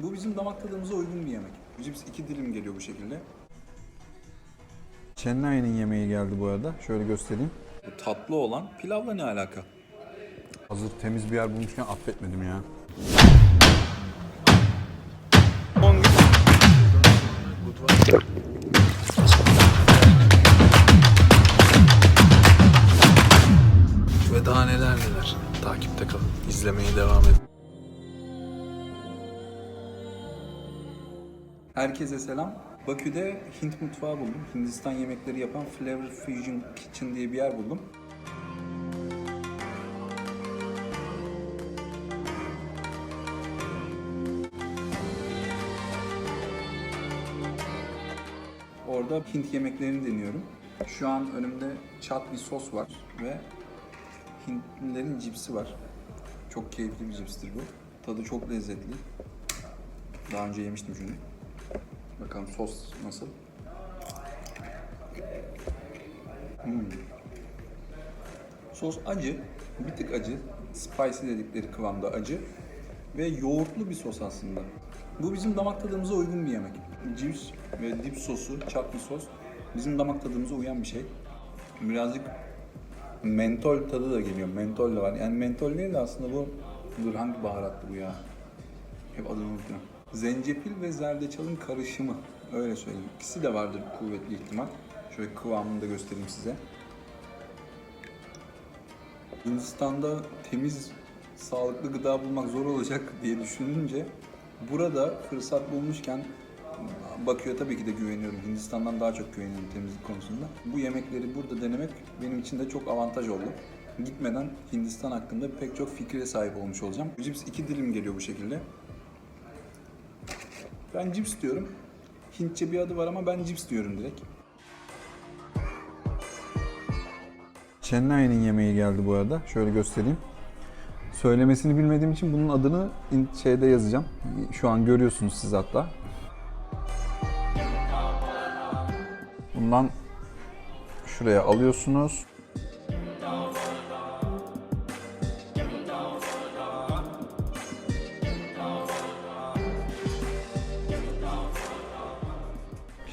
Bu bizim damak tadımıza uygun bir yemek. Cips iki dilim geliyor bu şekilde. Chennai'nin yemeği geldi bu arada. Şöyle göstereyim. Bu tatlı olan pilavla ne alaka? Hazır temiz bir yer bulmuşken affetmedim ya. Ve daha neler neler. Takipte kalın. İzlemeye devam Herkese selam. Bakü'de Hint mutfağı buldum. Hindistan yemekleri yapan Flavor Fusion Kitchen diye bir yer buldum. Orada Hint yemeklerini deniyorum. Şu an önümde çat bir sos var ve Hintlilerin cipsi var. Çok keyifli bir cipstir bu. Tadı çok lezzetli. Daha önce yemiştim çünkü. Bakalım sos nasıl? Hmm. Sos acı, bir tık acı. Spicy dedikleri kıvamda acı. Ve yoğurtlu bir sos aslında. Bu bizim damak tadımıza uygun bir yemek. Cips ve dip sosu, chutney sos bizim damak tadımıza uyan bir şey. Birazcık mentol tadı da geliyor. Mentol de var. Yani mentol değil de aslında bu... Dur hangi baharattı bu ya? Hep adını unutuyorum. Zencefil ve zerdeçalın karışımı. Öyle söyleyeyim. İkisi de vardır kuvvetli ihtimal. Şöyle kıvamını da göstereyim size. Hindistan'da temiz, sağlıklı gıda bulmak zor olacak diye düşününce burada fırsat bulmuşken Bakü'ye tabii ki de güveniyorum. Hindistan'dan daha çok güveniyorum temizlik konusunda. Bu yemekleri burada denemek benim için de çok avantaj oldu. Gitmeden Hindistan hakkında pek çok fikre sahip olmuş olacağım. Cips iki dilim geliyor bu şekilde. Ben cips diyorum. Hintçe bir adı var ama ben cips diyorum direkt. Chennai'nin yemeği geldi bu arada. Şöyle göstereyim. Söylemesini bilmediğim için bunun adını şeyde yazacağım. Şu an görüyorsunuz siz hatta. Bundan şuraya alıyorsunuz.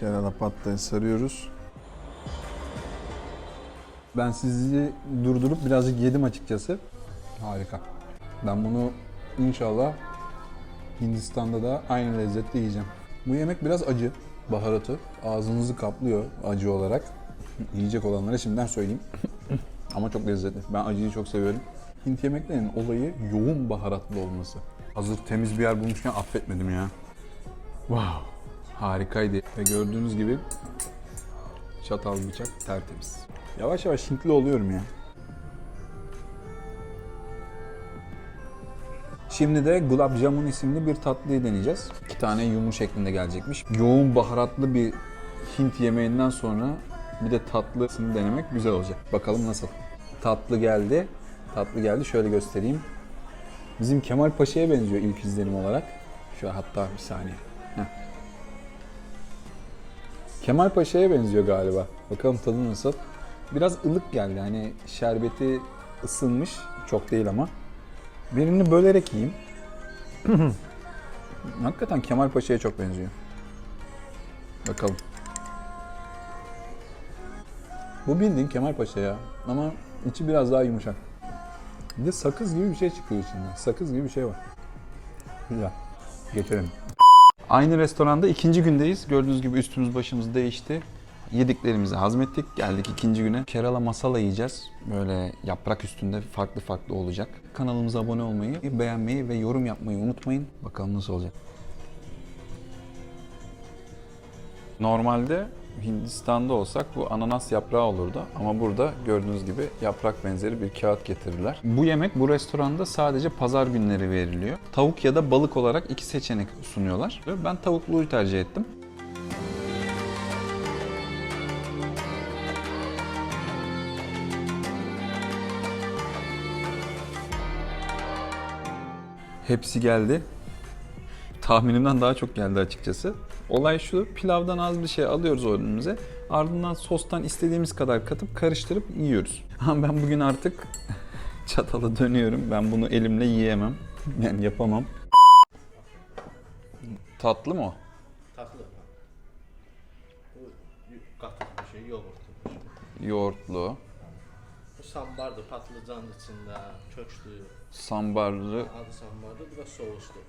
Kerala pattayı sarıyoruz. Ben sizi durdurup birazcık yedim açıkçası. Harika. Ben bunu inşallah Hindistan'da da aynı lezzette yiyeceğim. Bu yemek biraz acı. Baharatı ağzınızı kaplıyor acı olarak. Yiyecek olanlara şimdiden söyleyeyim. Ama çok lezzetli. Ben acıyı çok seviyorum. Hint yemeklerinin olayı yoğun baharatlı olması. Hazır temiz bir yer bulmuşken affetmedim ya. Wow. Harikaydı. Ve gördüğünüz gibi çatal bıçak tertemiz. Yavaş yavaş Hintli oluyorum ya. Şimdi de gulab jamun isimli bir tatlıyı deneyeceğiz. İki tane yumu şeklinde gelecekmiş. Yoğun baharatlı bir Hint yemeğinden sonra bir de tatlısını denemek güzel olacak. Bakalım nasıl. Tatlı geldi. Tatlı geldi. Şöyle göstereyim. Bizim Kemal Paşa'ya benziyor ilk izlenim olarak. Şu hatta bir saniye. Kemal Paşa'ya benziyor galiba. Bakalım tadı nasıl. Biraz ılık geldi. Hani şerbeti ısınmış. Çok değil ama. Birini bölerek yiyeyim. Hakikaten Kemal Paşa'ya çok benziyor. Bakalım. Bu bildiğin Kemal Paşa ya. Ama içi biraz daha yumuşak. Bir de sakız gibi bir şey çıkıyor içinden. Sakız gibi bir şey var. Güzel. Geçelim. Aynı restoranda ikinci gündeyiz. Gördüğünüz gibi üstümüz başımız değişti. Yediklerimizi hazmettik. Geldik ikinci güne. Kerala masala yiyeceğiz. Böyle yaprak üstünde farklı farklı olacak. Kanalımıza abone olmayı, beğenmeyi ve yorum yapmayı unutmayın. Bakalım nasıl olacak. Normalde Hindistan'da olsak bu ananas yaprağı olurdu ama burada gördüğünüz gibi yaprak benzeri bir kağıt getirdiler. Bu yemek bu restoranda sadece pazar günleri veriliyor. Tavuk ya da balık olarak iki seçenek sunuyorlar. Ben tavukluyu tercih ettim. Hepsi geldi. Tahminimden daha çok geldi açıkçası. Olay şu, pilavdan az bir şey alıyoruz önümüze. Ardından sostan istediğimiz kadar katıp karıştırıp yiyoruz. Ama ben bugün artık çatala dönüyorum. Ben bunu elimle yiyemem. Yani yapamam. Tatlı mı o? Tatlı. Bu qatıq bir şey, yoğurt bir şey. Yoğurtlu, Bu sambardır, patlıcanın içində, köksdür. sambarlı. Adı sambardır, bu da sousdur.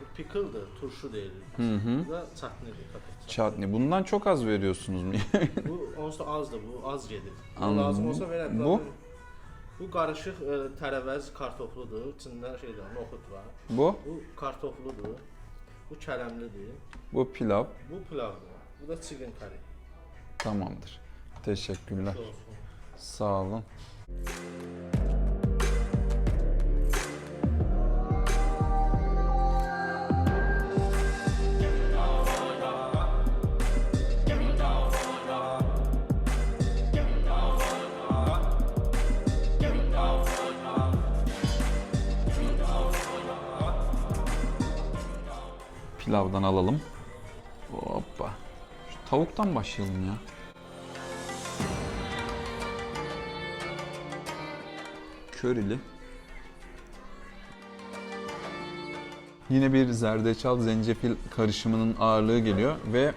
Bu pickle'dır, turşu deyilir. Bu da çatnidir, qatıq. Çatni. Bundan çok az veriyorsunuz mu? Bu onsuz da azdır, bu az gedir. Anladım. Lazım olsa verərəm. Bu? Bu qarışıq ə, tərəvəz kartofludur, içində şeydir, noxud var. bu, Bu kartofludur. Bu kələmlidir. bu pilav. Bu pilavdır. Bu da chicken curry. Tamamdır. Teşekkürler. Olsun. Sağ olun. Pilavdan alalım. Hoppa. Şu tavuktan başlayalım ya. körili. Yine bir zerdeçal zencefil karışımının ağırlığı geliyor ve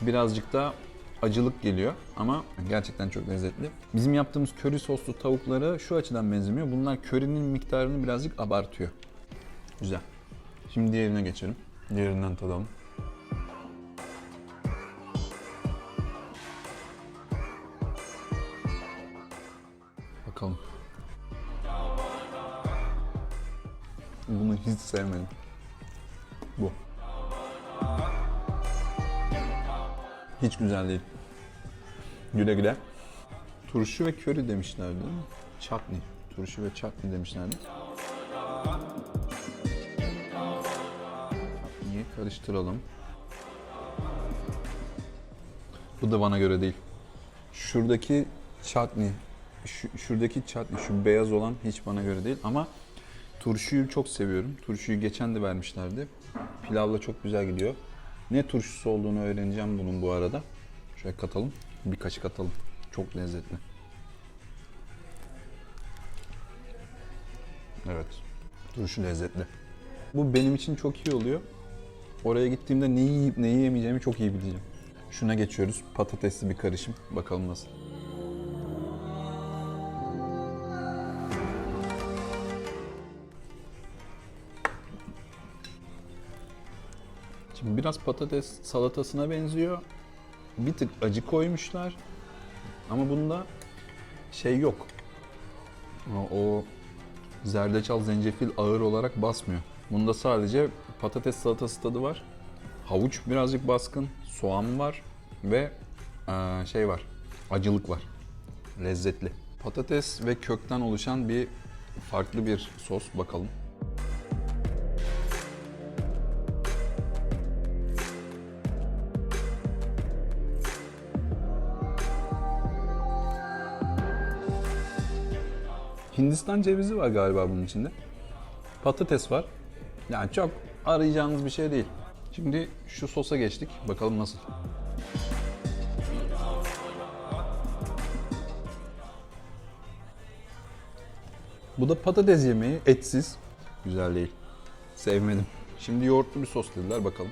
birazcık da acılık geliyor ama gerçekten çok lezzetli. Bizim yaptığımız köri soslu tavuklara şu açıdan benzemiyor. Bunlar körinin miktarını birazcık abartıyor. Güzel. Şimdi diğerine geçelim. Diğerinden tadalım. Bakalım. Bunu hiç sevmedim. Bu. Hiç güzel değil. Güle güle. Turşu ve köri demişlerdi? Chutney. Turşu ve chutney demişlerdi. Karıştıralım? Bu da bana göre değil. Şuradaki chutney, şu, şuradaki chutney, şu beyaz olan hiç bana göre değil ama Turşuyu çok seviyorum. Turşuyu geçen de vermişlerdi. Pilavla çok güzel gidiyor. Ne turşusu olduğunu öğreneceğim bunun bu arada. Şöyle katalım. Bir kaşık atalım. Çok lezzetli. Evet. Turşu lezzetli. Bu benim için çok iyi oluyor. Oraya gittiğimde neyi yiyip neyi yemeyeceğimi çok iyi bileceğim. Şuna geçiyoruz. Patatesli bir karışım. Bakalım nasıl. Şimdi biraz patates salatasına benziyor. Bir tık acı koymuşlar. Ama bunda şey yok. O, zerdeçal, zencefil ağır olarak basmıyor. Bunda sadece patates salatası tadı var. Havuç birazcık baskın, soğan var ve şey var. Acılık var. Lezzetli. Patates ve kökten oluşan bir farklı bir sos bakalım. Hindistan cevizi var galiba bunun içinde. Patates var. Yani çok arayacağınız bir şey değil. Şimdi şu sosa geçtik. Bakalım nasıl. Bu da patates yemeği, etsiz. Güzel değil. Sevmedim. Şimdi yoğurtlu bir sos dediler bakalım.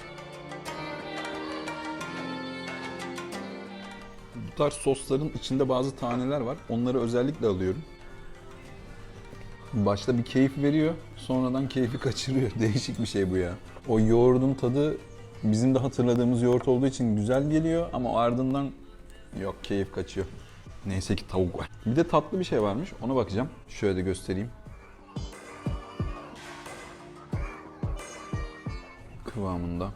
Bu tarz sosların içinde bazı taneler var. Onları özellikle alıyorum. Başta bir keyif veriyor, sonradan keyfi kaçırıyor. Değişik bir şey bu ya. O yoğurdun tadı bizim de hatırladığımız yoğurt olduğu için güzel geliyor ama ardından yok keyif kaçıyor. Neyse ki tavuk var. Bir de tatlı bir şey varmış. Ona bakacağım. Şöyle de göstereyim. Kıvamında.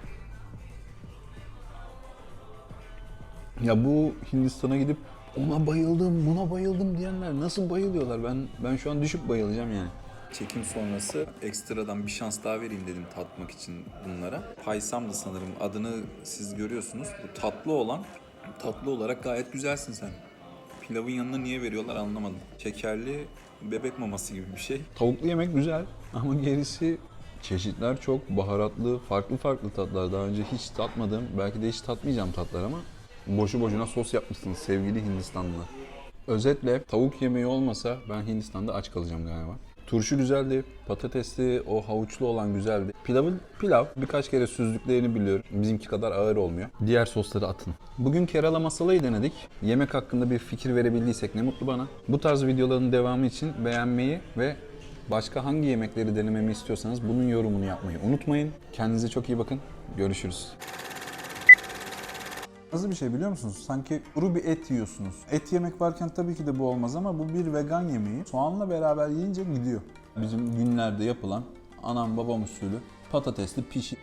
Ya bu Hindistan'a gidip ona bayıldım, buna bayıldım diyenler nasıl bayılıyorlar? Ben ben şu an düşüp bayılacağım yani. Çekim sonrası ekstradan bir şans daha vereyim dedim tatmak için bunlara. Paysam'dı sanırım. Adını siz görüyorsunuz. Bu tatlı olan, tatlı olarak gayet güzelsin sen. Pilavın yanına niye veriyorlar anlamadım. Şekerli bebek maması gibi bir şey. Tavuklu yemek güzel ama gerisi çeşitler çok baharatlı, farklı farklı tatlar. Daha önce hiç tatmadığım, belki de hiç tatmayacağım tatlar ama boşu boşuna sos yapmışsınız sevgili Hindistanlılar. Özetle tavuk yemeği olmasa ben Hindistan'da aç kalacağım galiba. Turşu güzeldi, patatesli, o havuçlu olan güzeldi. Pilavı pilav. Birkaç kere süzdüklerini biliyorum. Bizimki kadar ağır olmuyor. Diğer sosları atın. Bugün Kerala masalayı denedik. Yemek hakkında bir fikir verebildiysek ne mutlu bana. Bu tarz videoların devamı için beğenmeyi ve başka hangi yemekleri denememi istiyorsanız bunun yorumunu yapmayı unutmayın. Kendinize çok iyi bakın. Görüşürüz. Nasıl bir şey biliyor musunuz? Sanki kuru bir et yiyorsunuz. Et yemek varken tabii ki de bu olmaz ama bu bir vegan yemeği. Soğanla beraber yiyince gidiyor. Bizim günlerde yapılan anam babam usulü patatesli pişi.